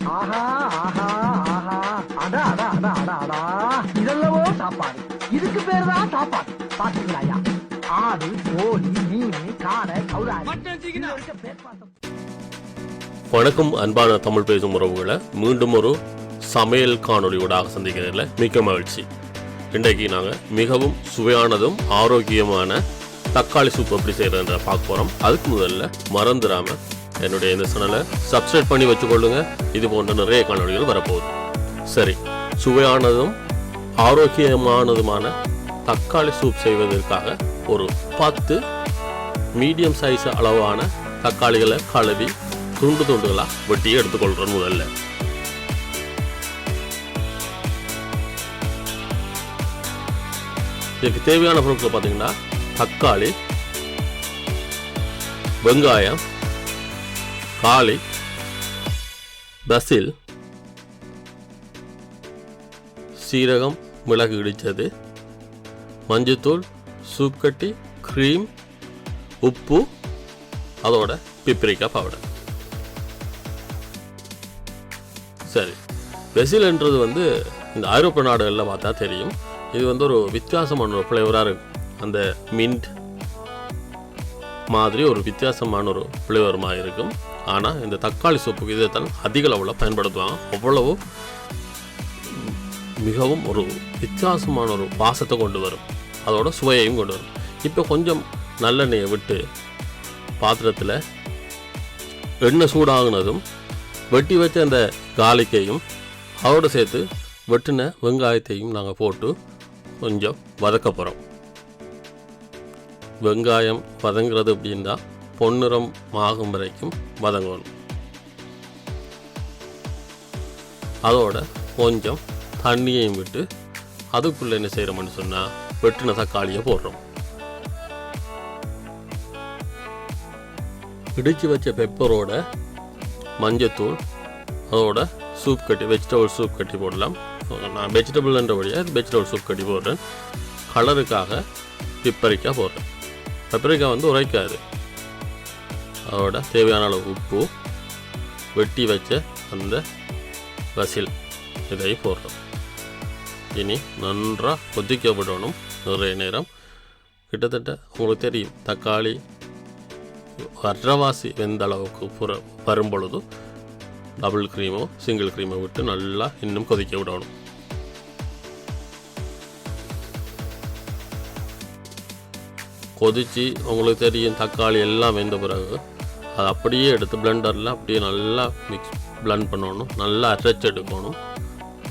ஆஹா ஆஹா ஆஹா. அடா அடா அடா அடா அடா. இதெல்லவோ சாப்பாடு. இதுக்கு பேரு தான் சாப்பாடு. பாத்தீங்களா ஆடு கோழி மீன் காடை வணக்கம் அன்பான தமிழ் பேசும் உறவுகளை. மீண்டும் ஒரு சமையல் காணொளியோடாக சந்திக்கிறதுல மிக்க மகிழ்ச்சி. இன்றைக்கு நாங்கள் மிகவும் சுவையானதும் ஆரோக்கியமான தக்காளி சூப் எப்படி செய்யறதுன்ற பார்க்க போகிறோம் அதுக்கு முதல்ல மறந்துடாம என்னுடைய இந்த சேனலை சப்ஸ்கிரைப் பண்ணி வச்சுக்கொள்ளுங்க. இது போன்ற நிறைய காணொலிகள் வரப்போகுது. சரி சுவையானதும் ஆரோக்கியமானதுமான தக்காளி சூப் செய்வதற்காக ஒரு பத்து மீடியம் சைஸ் அளவான தக்காளிகளை கழுவி துண்டு துண்டுகளாக வெட்டி எடுத்துக்கொள்கிறோம் முதல்ல. இதுக்கு தேவையான பொருட்கள் பார்த்தீங்கன்னா தக்காளி வெங்காயம் காலை பஸ்ஸில் சீரகம் மிளகு இடித்தது மஞ்சத்தூள் சூப் கட்டி க்ரீம் உப்பு அதோட பிப்ரிக்கா பவுடர் சரி பெசில்ன்றது வந்து இந்த ஐரோப்பிய நாடுகளில் பார்த்தா தெரியும். இது வந்து ஒரு வித்தியாசமான ஒரு ஃப்ளேவராக இருக்கும் அந்த மின்ட் மாதிரி ஒரு வித்தியாசமான ஒரு ஃப்ளேவருமாக இருக்கும். ஆனால் இந்த தக்காளி சூப்புக்கு இதைத்தான் அதிக அளவில் பயன்படுத்துவாங்க. அவ்வளவு மிகவும் ஒரு வித்தியாசமான ஒரு வாசத்தை கொண்டு வரும். அதோட சுவையையும் கொண்டு வரும். இப்போ கொஞ்சம் நல்லெண்ணெயை விட்டு பாத்திரத்தில் எண்ணெய் சூடாகுனதும் வெட்டி வச்ச அந்த காலிக்கையும் அதோடு சேர்த்து வெட்டின வெங்காயத்தையும் நாங்கள் போட்டு கொஞ்சம் வதக்க போகிறோம் வெங்காயம் வதங்குறது அப்படின்னா பொன்னிறம் ஆகும் வரைக்கும் வதங்கணும் அதோட கொஞ்சம் தண்ணியையும் விட்டு அதுக்குள்ளே என்ன செய்கிறோம்னு சொன்னால் வெட்டின தக்காளியை போடுறோம். இடிச்சு வச்ச பெப்பரோட மஞ்சத்தூள் அதோட சூப் கட்டி வெஜிடபிள் சூப் கட்டி போடலாம். நான் வெஜிடபிள்ன்றபடியாக வெஜிடபிள் சூப் கட்டி போடுறேன். கலருக்காக பிப்பரிக்காய் போடுறேன். பெப்பரிக்காய் வந்து உரைக்காது. அதோட தேவையான அளவு உப்பு வெட்டி வச்ச அந்த வசில் இதை போடுறோம் இனி நன்றாக கொதிக்க விடணும். நிறைய நேரம். கிட்டத்தட்ட உங்களுக்கு தெரியும் தக்காளி வர்றவாசி வெந்த அளவுக்கு புற வரும் பொழுது டபுள் க்ரீமோ சிங்கிள் க்ரீமோ விட்டு நல்லா இன்னும் கொதிக்க விடணும். கொதிச்சு உங்களுக்கு தெரியும் தக்காளி எல்லாம் வெந்த பிறகு. அதை அப்படியே எடுத்து பிளெண்டரில் அப்படியே நல்லா மிக்ஸ் blend பண்ணணும். நல்லா அரைச்சு எடுக்கணும்.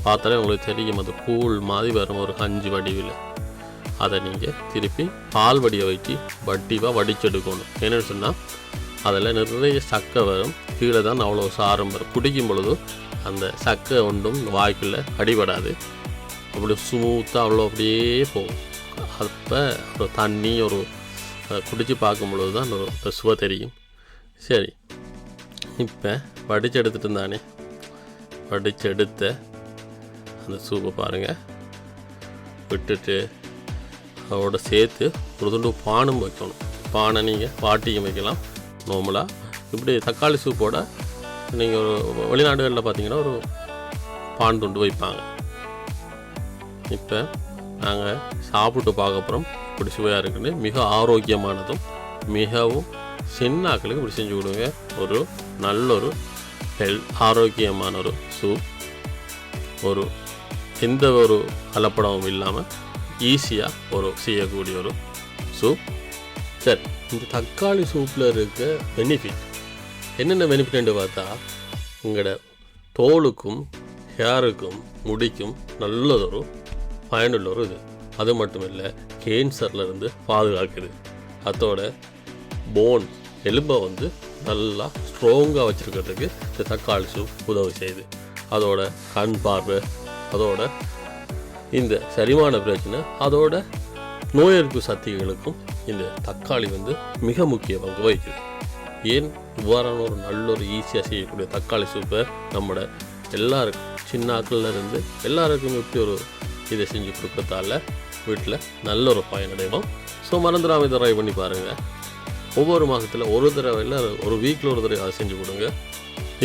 பார்த்தாலே உங்களுக்கு தெரியும் அது கூழ் மாதிரி வரும் ஒரு கஞ்சி வடிவில். அதை நீங்கள் திருப்பி பால் வடியை வச்சு வட்டிவாக வடிச்செடுக்கணும் என்னென்னு சொன்னால் அதில் நிறைய சக்கை வரும். கீழே தான் அவ்வளோ சாரம் வரும். குடிக்கும் பொழுது அந்த சக்கை ஒன்றும் வாய்க்குள்ளே அடிபடாது. அப்படி ஸ்மூத்தாக அவ்வளோ அப்படியே போகும். அப்போ ஒரு தண்ணி ஒரு அதை குடித்து பார்க்கும் பொழுது தான் அந்த சுவை தெரியும். சரி. இப்போ வடித்து எடுத்துகிட்டு இருந்தானே வடித்து எடுத்த அந்த சூப்பை பாருங்கள் விட்டுட்டு அதோட சேர்த்து ஒரு துண்டு பானும் வைக்கணும். பானை நீங்கள் வாட்டியும் வைக்கலாம். நார்மலாக இப்படி தக்காளி சூப்போட நீங்கள் ஒரு வெளிநாடுகளில் பார்த்தீங்கன்னா ஒரு பான் துண்டு வைப்பாங்க. இப்போ நாங்கள் சாப்பிட்டு பார்க்க அப்புறம் எப்படி சுவையாக இருக்குன்னு மிக ஆரோக்கியமானதும் மிகவும் சின்ன ஆக்களுக்கு இப்படி செஞ்சு கொடுங்க ஒரு நல்ல ஒரு ஹெல் ஆரோக்கியமான ஒரு சூப் ஒரு எந்த ஒரு கலப்படமும் இல்லாமல் ஈஸியாக ஒரு செய்யக்கூடிய ஒரு சூப் சரி. இந்த தக்காளி சூப்பில் இருக்க பெனிஃபிட் என்னென்ன பெனிஃபிட்னு பார்த்தா உங்களோட தோலுக்கும் ஹேருக்கும் முடிக்கும் நல்லதொரு பயனுள்ள ஒரு இது. அது மட்டும் இல்லை கேன்சர்லேருந்து பாதுகாக்குது. அதோட போன் எலும்பை வந்து நல்லா ஸ்ட்ராங்காக வச்சுருக்கிறதுக்கு இந்த தக்காளி சூப் உதவி செய்யுது. அதோட கண் பார்வை அதோட இந்த சரிமான பிரச்சனை அதோட நோய் எதிர்ப்பு சக்திகளுக்கும் இந்த தக்காளி வந்து மிக முக்கிய பங்கு வகிக்குது. ஏன்? இவ்வாறான ஒரு நல்ல ஒரு ஈஸியாக செய்யக்கூடிய தக்காளி சூப்பை நம்மளோட எல்லாருக்கும் சின்ன ஆக்கள்ல எல்லாருக்கும் இப்படி ஒரு இதை செஞ்சு கொடுக்கறதால வீட்டில் நல்ல ஒரு பயனடைவோம் ஸோ மறந்துடாமல் இதை ட்ரை பண்ணி பாருங்கள் ஒவ்வொரு மாதத்தில் ஒரு தடவை இல்லை ஒரு வீக்கில் ஒரு தடவை அதை செஞ்சு கொடுங்க.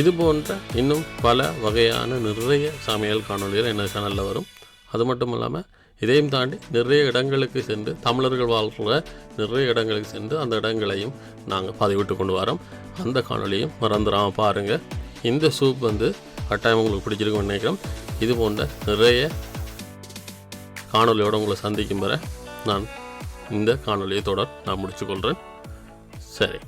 இது போன்ற இன்னும் பல வகையான நிறைய சமையல் காணொலிகள் என்ன சேனலில் வரும். அது மட்டும் இல்லாமல் இதையும் தாண்டி நிறைய இடங்களுக்கு சென்று தமிழர்கள் வாழ்கிற நிறைய இடங்களுக்கு சென்று அந்த இடங்களையும் நாங்கள் பதிவிட்டு கொண்டு வரோம். அந்த காணொலியும் மறந்துடாமல் பாருங்கள் இந்த சூப் வந்து கட்டாயம் உங்களுக்கு பிடிச்சிருக்கும்னு நினைக்கிறோம் இது போன்ற நிறைய காணொலியோடு உங்களை சந்திக்கும் வரை நான் இந்த காணொலியை தொடர் நான் முடிச்சுக்கொள்கிறேன் சரி.